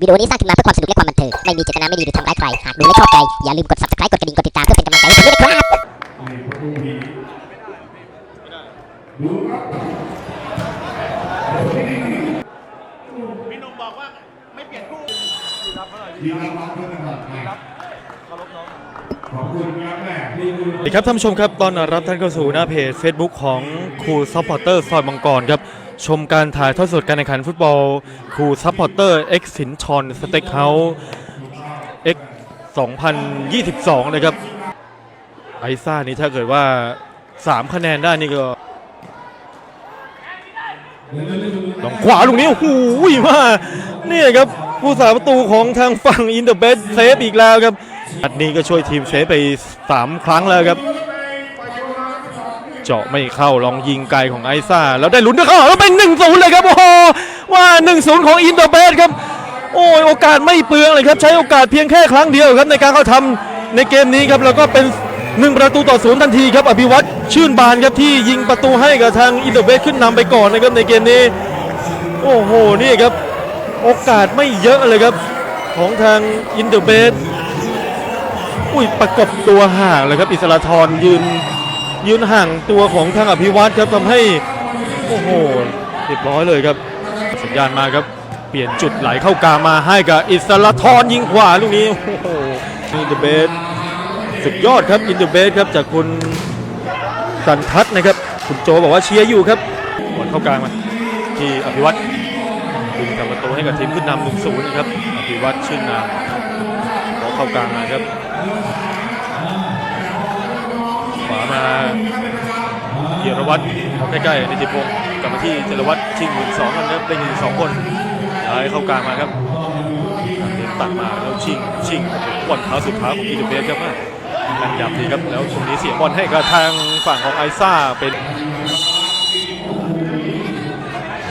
วิดีโอนี้สร้างขึ้นมาเพื่อความสนุกและความบันเทิงไม่มีเจตนาไม่ดีหรือทำร้ายใครหากดูและชอบใจ อย่าลืมกด subscribe กดกระดิ่งกดติดตามเพื่อเป็นกำลังใจให้ผมด้วยนะครับพี่หนุ่มบอกว่าไม่เปลี่ยนคู่ดีรับรับเพื่อนนะครับขอบคุณครับแม่นี่คือสวัส ดีครับท่านผู้ชมครับตอนรับท่านเข้าสู่หน้าเพจ Facebook ของครูซัพพอร์เตอร์ซอยมังกรครับชมการถ่ายทอดสดการแข่งขันฟุตบอลครูซัพพอร์เตอร์เอ็กสินชอนสเต็กเฮาส์เอ็ก2022 นะครับ ไอซ่านี่ถ้าเกิดว่า 3 คะแนนได้นี่ก็ลองขวาลูกนี้โอ้โหมานี่ครับผู้สาประตูของทางฝั่งอินเตอร์เบสเซฟอีกแล้วครับ อันนี้ก็ช่วยทีมเซฟไป 3 ครั้งแล้วครับ เจาะไม่เข้าลองยิงไกลของไอซ่า แล้วได้ลุ้นด้วยเข้าแล้วเป็น1-0เลยครับ โอ้โหว่า1-0ของอินเตอร์เบสครับ โอ้ยโอกาสไม่เปลืองเลยครับ ใช้โอกาสเพียงแค่ครั้งเดียวครับในการเข้าทำในเกมนี้ครับ แล้วก็เป็น 1 ประตูต่อศูนย์ทันทีครับ อภิวัตรชื่นบานครับที่ยิงประตูให้กับทางอินเตอร์เบสขึ้นนำไปก่อนนะครับในเกมนี้ โอ้โหนี่ครับ โอกาสไม่เยอะเลยครับของทางอินเตอร์เบส อุ้ยประกบตัวห่างเลยครับ อิสราธรยืนยืนห่างตัวของทางอภิวัตรครับทำให้โอ้โหเรียบร้อยเลยครับ สัญญาณมาครับ เปลี่ยนจุดไหลเข้ากามาให้กับอิสราธรยิงขวาลูกนี้โอ้โหอินเตอร์เบสสุดยอดครับอินเตอร์เบสครับจากคุณสันทัศน์นะครับ คุณโจบอกว่าเชียร์อยู่ครับบอลเข้ากลางมาที่อภิวัตรดึงทำประตูให้กับทีมขึ้นนำหนึ่งศูนย์ครับอภิวัตชื่นนาม เข้ากลางมาครับ ขวามาเกียรวัตรเอาใกล้ๆนิติพงศ์กลับมาที่เจรวัตรชิงหนึ่งสองกันครับได้ยิงสองคนย้ายเข้ากลางมาครับเดินตัดมาแล้วชิงชิงบอลเท้าสุดท้ายของอีเดเบสครับกันยับดีครับแล้วตรงนี้เสียบอลให้กับทางฝั่งของไอซ่าเป็น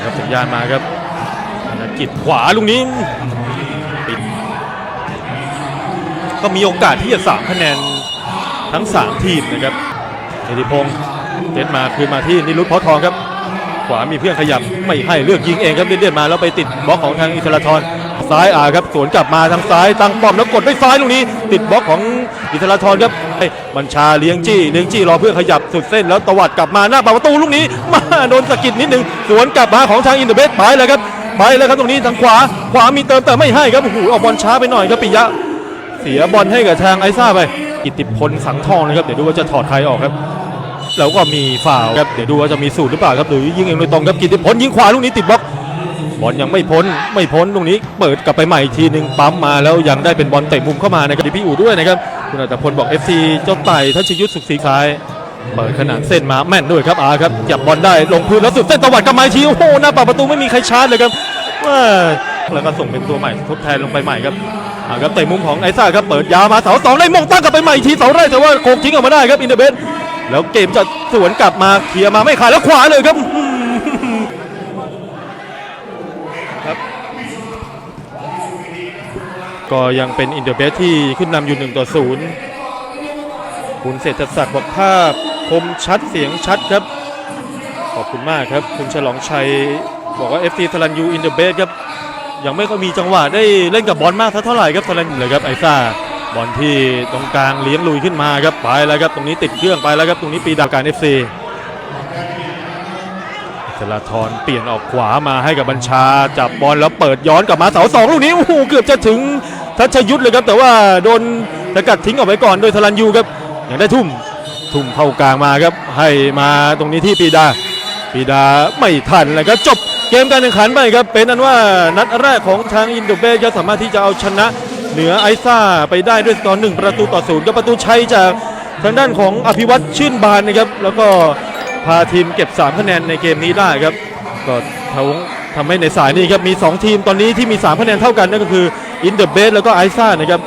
ครับสัญญาณมาครับธนกิจขวาลูกนี้ ก็มีโอกาสที่จะสามคะแนนทั้ง 3 ทีมนะครับเอติพงศ์เต็นมาคืนมาที่นิรุตพาะทองครับ ขวามีเพื่อนขยับไม่ให้เลือกยิงเองครับเลี่ยนๆมาแล้วไปติดบล็อกของทางอิสราธรซ้ายอาครับสวนกลับมาทางซ้ายตั้งป้อมแล้วกดด้วยซ้ายลูกนี้ ติดบล็อกของอิสราธรครับบัญชาเลี้ยงจี้เลี้ยงจี้รอเพื่อนขยับสุดเส้นแล้วตวัดกลับมาหน้าประตูลูกนี้มาโดนสะกิดนิดหนึงสวนกลับมาของทางอินเตอร์เบสไปเลยครับไปเลยครับตรงนี้ทางขวาขวามีเติมแต่ไม่ให้ครับโอ้โหเอาบอลช้าไปหน่อยครับปิยะ สียบอลให้กับทางไอซ่าไป กิติพลสังทองนะครับ เดี๋ยวดูว่าจะถอดใครออกครับ แล้วก็มีฝ่าวครับ เดี๋ยวดูว่าจะมีสูตรหรือเปล่าครับหรือยิงเองโดยตรงครับ กิติพลยิงขวาลูกนี้ติดบล็อก บอลยังไม่พ้น ไม่พ้นตรงนี้ เปิดกลับไปใหม่อีกทีหนึ่งปั๊มมาแล้วยังได้เป็นบอลเตะมุมเข้ามานะครับพี่อู่ด้วยนะครับ คุณอัตพลบอก FC เจ้าไต่ทัชยุทธสุขศรีคายเปิดขนาดเส้นมาแม่นด้วยครับอาครับจับบอลได้ลงพื้นแล้วสุดเส้นตวัดกับมาอีกทีโอ้โหหน้าปากประตูไม่มีใครชาร์จเลยครับแล้วก็ส่งเป็นตัวใหม่ทดแทนลงไปใหม่ครับ อ่าครับเตะมุมของไอซ่าครับเปิดยาวมาเสาสองได้มงตั้งกลับไปใหม่อีกทีเสาแรกแต่ว่าโคกทิ้งออกมาได้ครับอินเตอร์เบสแล้วเกมจะสวนกลับมาเคลียร์มาไม่ขาดแล้วขวาเลยครับครับ ก็ยังเป็นอินเตอร์เบสที่ขึ้นนำอยู่1ต่อ0คุณเศรษฐศักดิ์บอกภาพคมชัดเสียงชัดครับ ขอบคุณมากครับ คุณฉลองชัยบอกว่า FC ทรันยูอินเดอะเบสครับ ยังไม่ค่อยมีจังหวะได้เล่นกับบอลมากเท่าไหร่ครับทรันเลยครับไอซ่าบอลที่ตรงกลางเลี้ยงลุยขึ้นมาครับไปแล้วครับตรงนี้ติดเครื่องไปแล้วครับตรงนี้ปีดาการ FC สลาทรเปลี่ยนออกขวามาให้กับบัญชาจับบอลแล้วเปิดย้อนกลับมาเสาสองลูกนี้โอ้โหเกือบจะถึงทัชยุทธเลยครับ แต่ว่าโดนสกัดทิ้งออกไปก่อนโดยทรันยูครับยังได้ทุ่มทุ่มเข้ากลางมาครับให้มาตรงนี้ที่ปีดาปีดาไม่ทันเลยครับจบ เกมการแข่งขันไปครับเป็นอันว่านัดแรกของทางอินโดเบสก็สามารถที่จะเอาชนะเหนือไอซ่าไปได้ด้วยสกอร์หนึ่งประตูต่อศูนย์กับประตูชัยจากทางด้านของอภิวัตรชื่นบานนะครับแล้วก็พาทีมเก็บ 3 คะแนนในเกมนี้ได้ครับก็ทำทำให้ในสายนี้ครับมี 2 ทีมตอนนี้ที่มี 3 คะแนนเท่ากันนั่นก็คืออินเดอร์เบสแล้วก็ไอซ่านะครับ